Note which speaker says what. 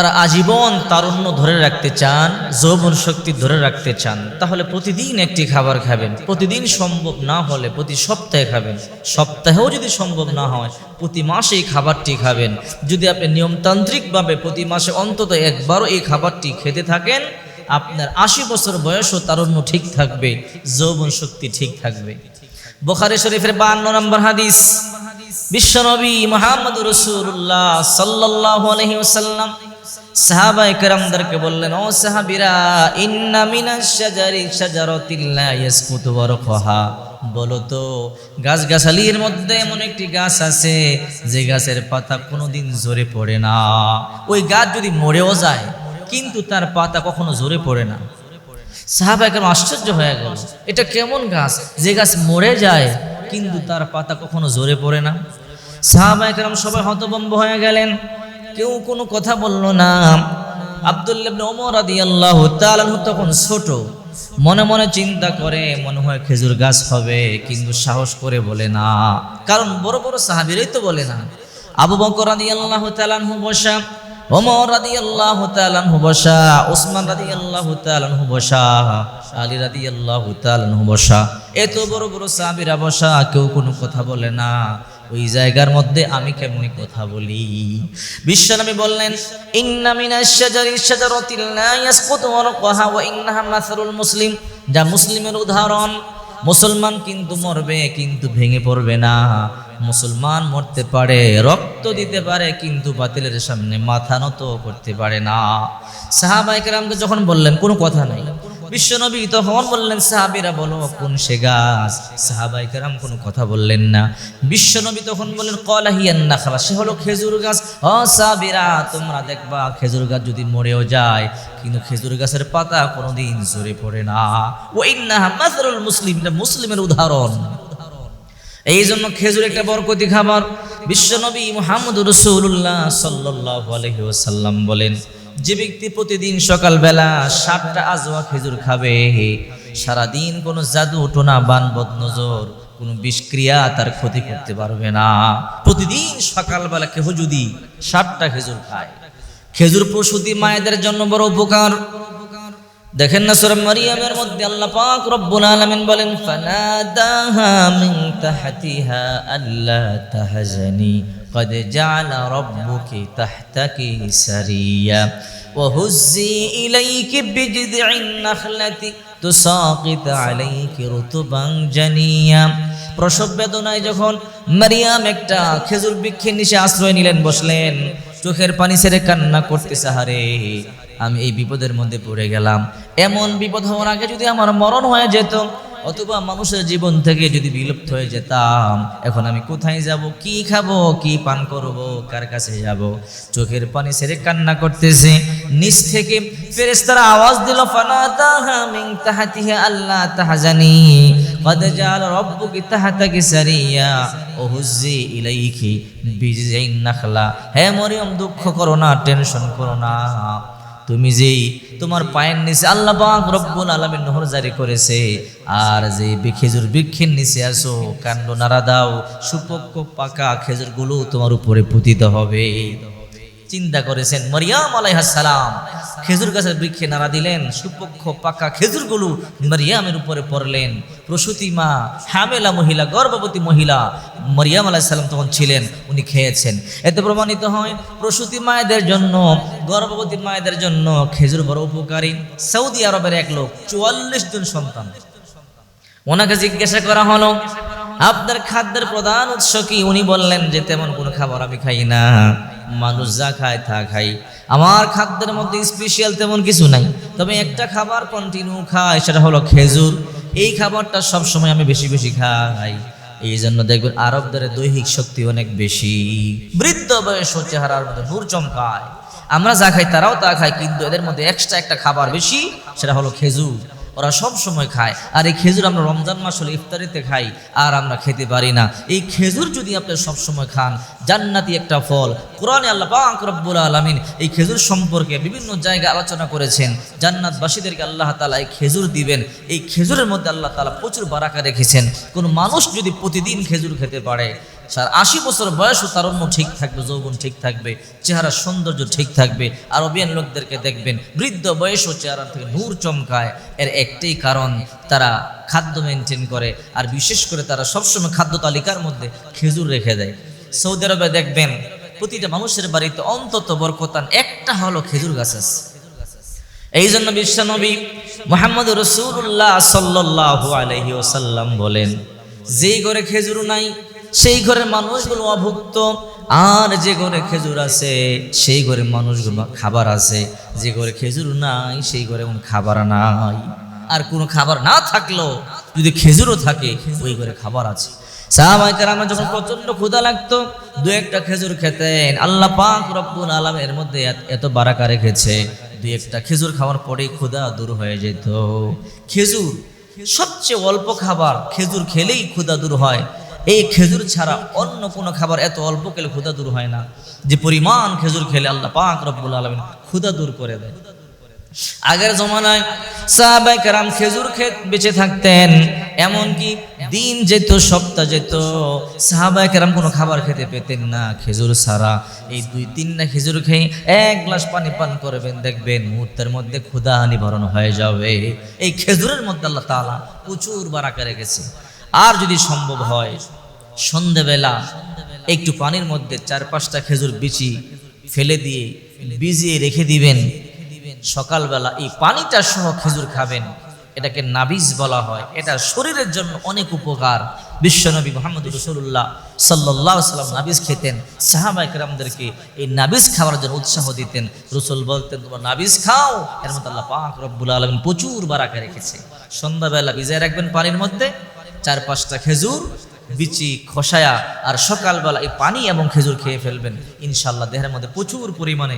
Speaker 1: তারা আজীবন তারুণ্য ধরে রাখতে চান, যৌবন শক্তি ধরে রাখতে চান, তাহলে প্রতিদিন একটি খাবার খাবেন। প্রতিদিন সম্ভব না হলে প্রতি সপ্তাহে খাবেন। সপ্তাহেও যদি সম্ভব না হয়, প্রতি মাসে এই খাবারটি খাবেন। যদি আপনি নিয়মতান্ত্রিকভাবে প্রতি মাসে অন্তত একবারও এই খাবারটি খেতে থাকেন, আপনার আশি বছর বয়সও তারুণ্য ঠিক থাকবে, যৌবন শক্তি ঠিক থাকবে। বোখারি শরীফের বান্ন নম্বর হাদিস, বিশ্বনবী মোহাম্মদ রসুল্লাহ সাল্লাহ আলহিউসাল্লাম সাহাবাই কেরামদেরকে বললেন, ও সাহাবিরা, ইন্না মিনাশ শাজারি শাজারাতিল্লা ইয়াসকুতু ওয়ারকহা বলো তো, গাছগাছালির মধ্যে এমন একটি গাছ আছে, যে গাছের পাতা কোনোদিন ঝরে পড়ে না। ওই গাছ যদি মরেও যায়, কিন্তু তার পাতা কখনো ঝরে পড়ে না। সাহাবা একদম আশ্চর্য হয়ে গেল, এটা কেমন গাছ? যে গাছ মরে যায়, কিন্তু তার পাতা কখনো ঝরে পড়ে না? সাহাবা একরাম সবাই হতবম্ব হয়ে গেলেন। কেউ কোনো কথা বলল না। আবদুল্লাবনে ওমর আদি আল্লাহ তখন ছোট। মনে মনে চিন্তা করে, মনে হয় খেজুর গাছ হবে, কিন্তু সাহস করে বলে না। কারণ বড় বড় সাহাবিরাই তো বলে না। আবু বকর আদি আল্লাহ তালানহু বসা, ওমর রাদি আল্লাহ তালানহু বসা, ওসমান রাদি আল্লাহ তালানহু বসা, আলী রাদি আল্লাহ তালানহু বসা। এত বড় বড় সাহাবিরা বসা, কেউ কোনো কথা বলে না। ওই জায়গার মধ্যে আমি কেমনি কথা বলি? বিশ্বনবী বললেন, ইন্না মিনাশ শাজারি শাজারাতিল লা ইয়াসকুতু ওয়ারকুহা ওয়া ইন্নাহা মাসালুল মুসলিম। যা মুসলিমের উদাহরণ, মুসলমান কিন্তু মরবে, কিন্তু ভেঙে পড়বে না। মুসলমান মরতে পারে, রক্ত দিতে পারে, কিন্তু বাতিলের সামনে মাথা নত করতে পারে না। সাহাবাইকেরামকে যখন বললেন, কোনো কথা নাই। বিশ্বনবী তখন বললেন, সাহাবিরা বলো, কোন সে গাছ? সাহাবাইকেরাম কোনো কথা বললেন না। বিশ্বনবী তখন বললেন কলাহিয়ান না খালা সে হলো খেজুর গাছ। ও সাহাবিরা, তোমরা দেখবা, খেজুর গাছ যদি মরেও যায়, কিন্তু খেজুর গাছের পাতা কোনোদিন ঝরে পড়ে না। ও ইন্নাহা মাসারুল মুসলিম মুসলিমের উদাহরণ। এই জন্য খেজুর একটা বরকতি খাবার। বিশ্বনবী মুহাম্মদ রসুল্লাহ সাল্লাহ আলহি ওসাল্লাম বলেন যে ব্যক্তি প্রতিদিন সকালবেলা সাতটা আজওয়া খেজুর খাবে, সারাদিন কোনো জাদু টোনা বান বদনজর, কোনো বিষক্রিয়া তার ক্ষতি করতে পারবে না। প্রতিদিন সকালবেলা কেহ যদি সাতটা খেজুর খায়, খেজুর প্রসূতি মায়েদের জন্য বড় উপকার। দেখেন না সূরা মারিয়ামের মধ্যে আল্লাহ পাক রব্বুল আলামিন বলেন ফানাদাহা মিন তাহতিহা আল্লা তাহজানি قد جعل ربك تحتك سريا وهزي إليك بجذع النخلة تساقط عليك رطبا جنيا প্রসব বেদনায় যখন মারিয়াম একটা খেজুর বৃক্ষের নিচে আশ্রয় নিলেন বসলেন চোখের পানি ছেড়ে কান্না করতে সাহারে আমি এই বিপদের মধ্যে পড়ে গেলাম এমন বিপদ হওয়ার আগে যদি আমার মরণ হয়ে যেত অথবা মানুষের জীবন থেকে যদি বিলুপ্ত হয়ে যেতাম এখন আমি কোথায় যাব কি খাবো কি পান করব কার কাছে যাব চোখের পানি ছেড়ে কান্না করতেছে নিচ থেকে ফেরেশতারা আওয়াজ দিল ফানাতাহা মিন তাহাতিহা আল্লাহ তাহজানি قد جعل ربك تحتك سريا وهزي إليك بجذع النخلة হে মরিয়ম দুঃখ করো না টেনশন করো না তুমি যেই তোমার পায়ের নিচে আল্লাহ রব্বুল আলামিন নহর জারি করেছে, আর যে খেজুর বৃক্ষের নিচে আসো কাণ্ড নাড়া দাও সুপক্ষ পাকা খেজুরগুলো তোমার উপরে পুতিত হবে। চিন্তা করেছেন, মরিয়াম আলাইহাস সালাম, খেজুর গাছের বৃক্ষে নাড়া দিলেন, সুপক্ষ পাকা খেজুরগুলো মরিয়ামের উপরে পড়লেন, প্রসূতি মা, হামেলা মহিলা, গর্ভবতী মহিলা, মরিয়াম আলাইসাল্লাম তখন ছিলেন, উনি খেয়েছেন। এতে প্রমাণিত হয়, প্রসূতি মায়েদের জন্য, গর্ভবতী মায়েদের জন্য খেজুর বড় উপকারী। সৌদি আরবের এক লোক, চুয়াল্লিশ জন সন্তান। ওনাকে জিজ্ঞাসা করা হলো, আপনার খাদ্যের প্রধান উৎস কি? উনি বললেন যে, তেমন কোনো খাবার আমি খাই না। মানুষ যা খায় তা খাই। আমার খাদ্যের মধ্যে স্পেশাল তেমন কিছু নাই। তবে একটা খাবার কন্টিনিউ খাই, সেটা হলো খেজুর। এই খাবারটা সব সময় আমি বেশি বেশি খাই। এই জন্য দেখবেন আরবদের দৈহিক শক্তি অনেক বেশি। বৃদ্ধ বয়স চেহারার মধ্যে নূর চমকায়। আমরা যা খাই তারাও তা খায়, কিন্তু এদের মধ্যে এক্সট্রা একটা খাবার বেশি, সেটা হলো খেজুর। ওরা সব সময় খায়। আর এই খেজুর আমরা রমজান মাস হলে ইফতারিতে খাই, আর আমরা খেতে পারি না। এই খেজুর যদি আপনি সব সময় খান, জান্নাতি একটা ফল। কোরআনে আল্লাহ পাক রব্বুল আলামিন এই খেজুর সম্পর্কে বিভিন্ন জায়গায় আলোচনা করেছেন। জান্নাতবাসীদেরকে আল্লাহ তাআলা এই খেজুর দিবেন। এই খেজুরের মধ্যে আল্লাহ তাআলা প্রচুর বারাকা রেখেছেন। কোন মানুষ যদি প্রতিদিন খেজুর খেতে পারে সার আশি বছর বয়সও তারুণ্য ঠিক থাকবে, যৌবন ঠিক থাকবে, চেহারা সৌন্দর্য ঠিক থাকবে আর আরবিয়ান লোকদেরকে দেখবেন, বৃদ্ধ বয়সও চেহারা থেকে নূর চমকায়। এর একটাই কারণ, তারা খাদ্য মেনটেন করে, আর বিশেষ করে তারা সবসময় খাদ্য তালিকার মধ্যে খেজুর রেখে দেয়। সৌদি আরবে দেখবেন, প্রতিটা মানুষের বাড়িতে অন্তত বরকতান একটা হলো খেজুর গাছ আছে এই জন্য বিশ্বনবী মোহাম্মদ রসুল্লাহ সাল্লাল্লাহু আলাইহি ওসাল্লাম বলেন, যেই ঘরে খেজুর নাই সেই ঘরের মানুষগুলো অভুক্ত। আর যে ঘরে খেজুর আছে, সেই ঘরে মানুষগুলো খাবার আছে। যে ঘরে খেজুর নাই, সেই ঘরে খাবার নাই। আর কোনো খাবার না থাকলেও যদি খেজুরও থাকে, ওই ঘরে খাবার আছে। সাহাবাইকার আমার যখন প্রচণ্ড ক্ষুধা লাগতো, দু একটা খেজুর খেতেন। আল্লাহ পাক রব্বুল আলমের মধ্যে এত- বারাকা রেখেছে। দুই একটা খেজুর খাওয়ার পরেই ক্ষুধা দূর হয়ে যেত। খেজুর সবচেয়ে অল্প খাবার, খেজুর খেলেই ক্ষুধা দূর হয়। এই খেজুর ছাড়া অন্য কোনো খাবার এত অল্প খেলে ক্ষুদা দূর হয় না। যে পরিমাণ খেজুর খেলে আল্লাহ পাক রব্বুল আলমিন ক্ষুদা দূর করে দেয়। আগের জমানায় সাহাবাই কারাম খেজুর খেত বেঁচে থাকতেন, এমনকি দিন যেত, সপ্তাহ যেত সাহাবাই কারাম কোনো খাবার খেতে পেতেন না। খেজুর ছাড়া এই দুই তিনটা খেজুর খেয়ে এক গ্লাস পানি পান করবেন, দেখবেন মুহূর্তের মধ্যে ক্ষুদা নিবারণ হয়ে যাবে। এই খেজুরের মধ্যে আল্লাহ তালা প্রচুর বারাকা রেখেছে। আর যদি সম্ভব হয়, সন্ধেবেলা একটু পানির মধ্যে চার পাঁচটা খেজুর বিচি ফেলে দিয়ে ভিজিয়ে রেখে দিবেন। সকালবেলা এই পানিটা সহ খেজুর খাবেন। এটাকে নাবিজ বলা হয়। এটা শরীরের জন্য অনেক উপকার। বিশ্বনবী মোহাম্মদ রসুল্লাহ সাল্লাহ সাল্লাম নাবিজ খেতেন। সাহাবাই কেরামদেরকে এই নাবিজ খাওয়ার জন্য উৎসাহ দিতেন। রসুল বলতেন, তোমার নাবিজ খাও। এর মধ্যে আল্লাহ পাক রব্বুল আলমিন প্রচুর বারাকা রেখেছে। সন্ধ্যাবেলা ভিজায় রাখবেন পানির মধ্যে। চার পাঁচটা খেজুর, বিচি, খসায়া, আর সকালবেলা এই পানি এবং খেজুর খেয়ে ফেলবেন। ইনশাল্লাহ দেহের মধ্যে প্রচুর পরিমাণে